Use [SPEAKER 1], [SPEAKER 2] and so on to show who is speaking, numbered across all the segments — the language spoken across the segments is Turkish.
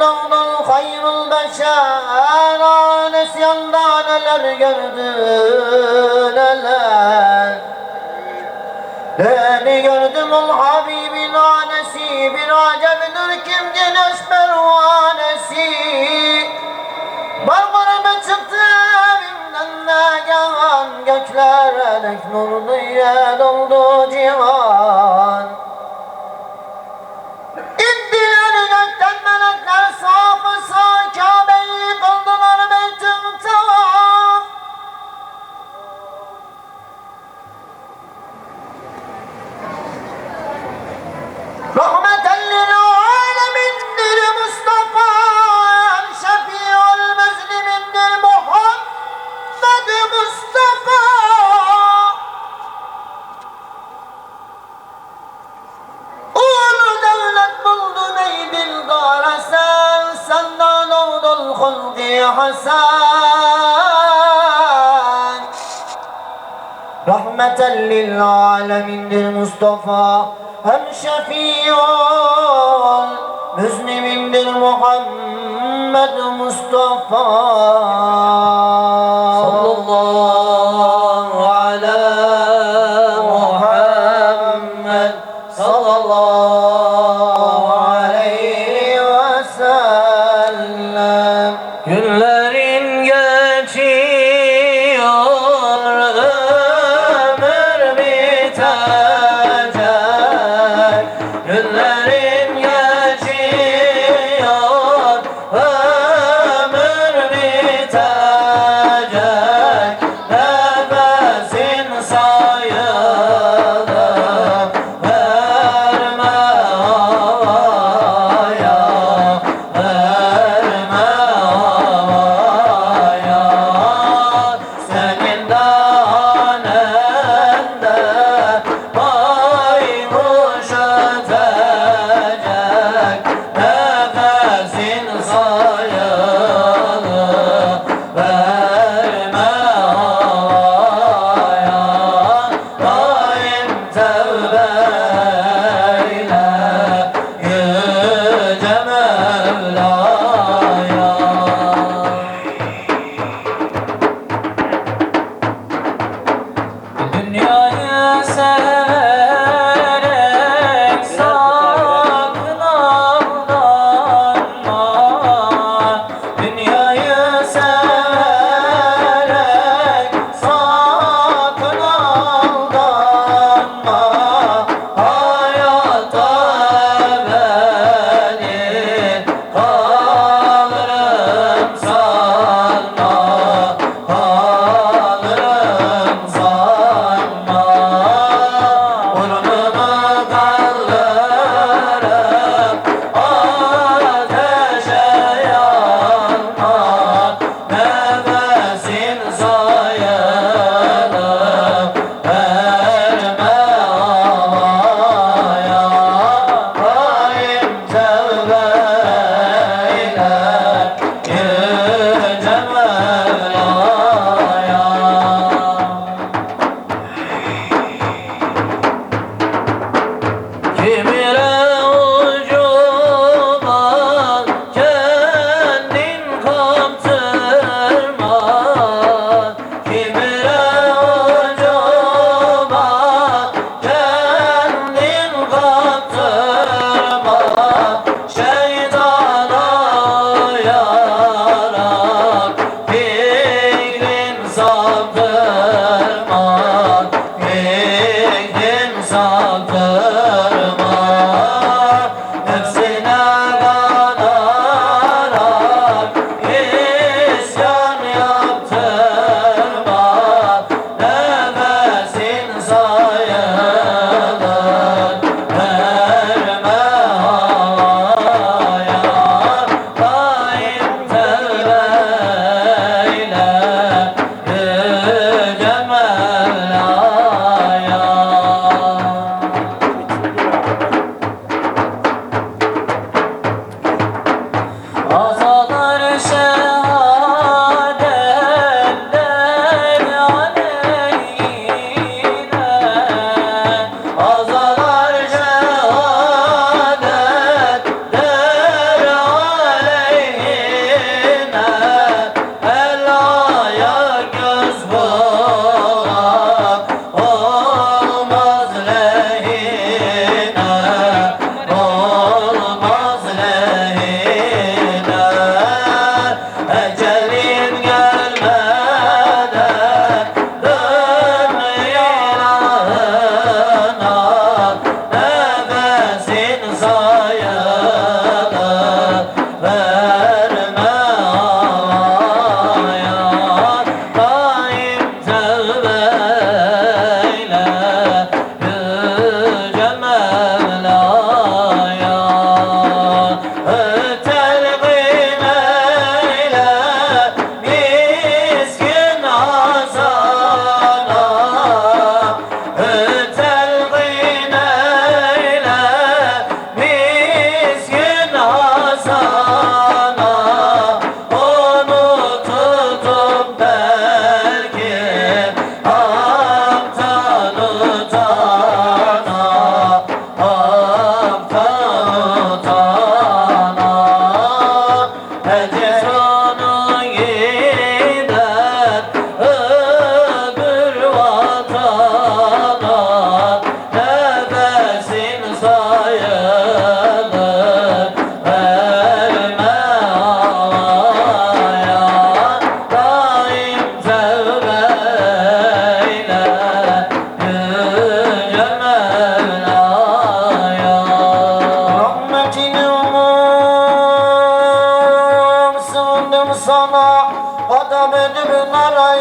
[SPEAKER 1] doğdun hayrul beşer Nesyanda neler gördü neler. Beni gördüm ol Habibin anesi Bir acemdir kim güneş pervanesi. Barbarıma çıktı evimden nagan Gökler elek nurlu yer oldu civan
[SPEAKER 2] حسان. رحمة للعالمين للمصطفى أم شفيع مذنب للمحمد مصطفى. sun.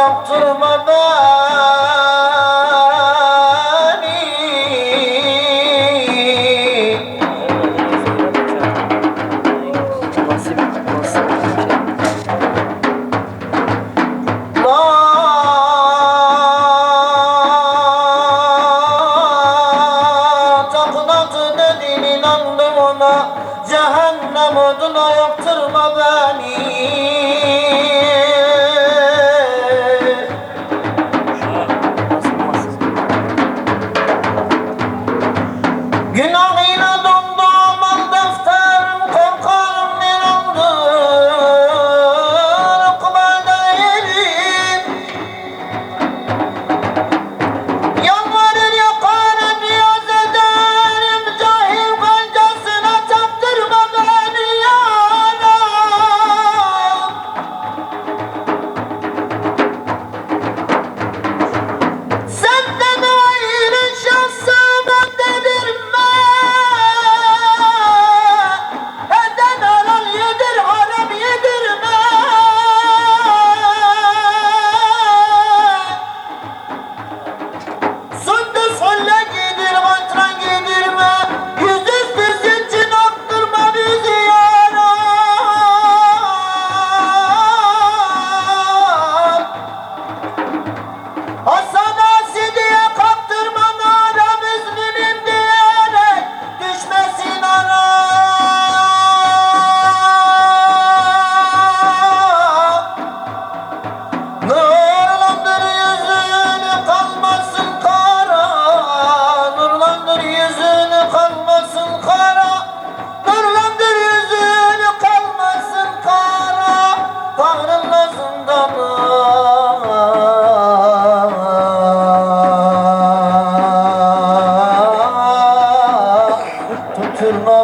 [SPEAKER 1] Yaptırma beni La tapınak dedin inandım ona Cehennem oduna yaptırma beni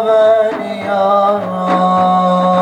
[SPEAKER 1] beni
[SPEAKER 2] yara.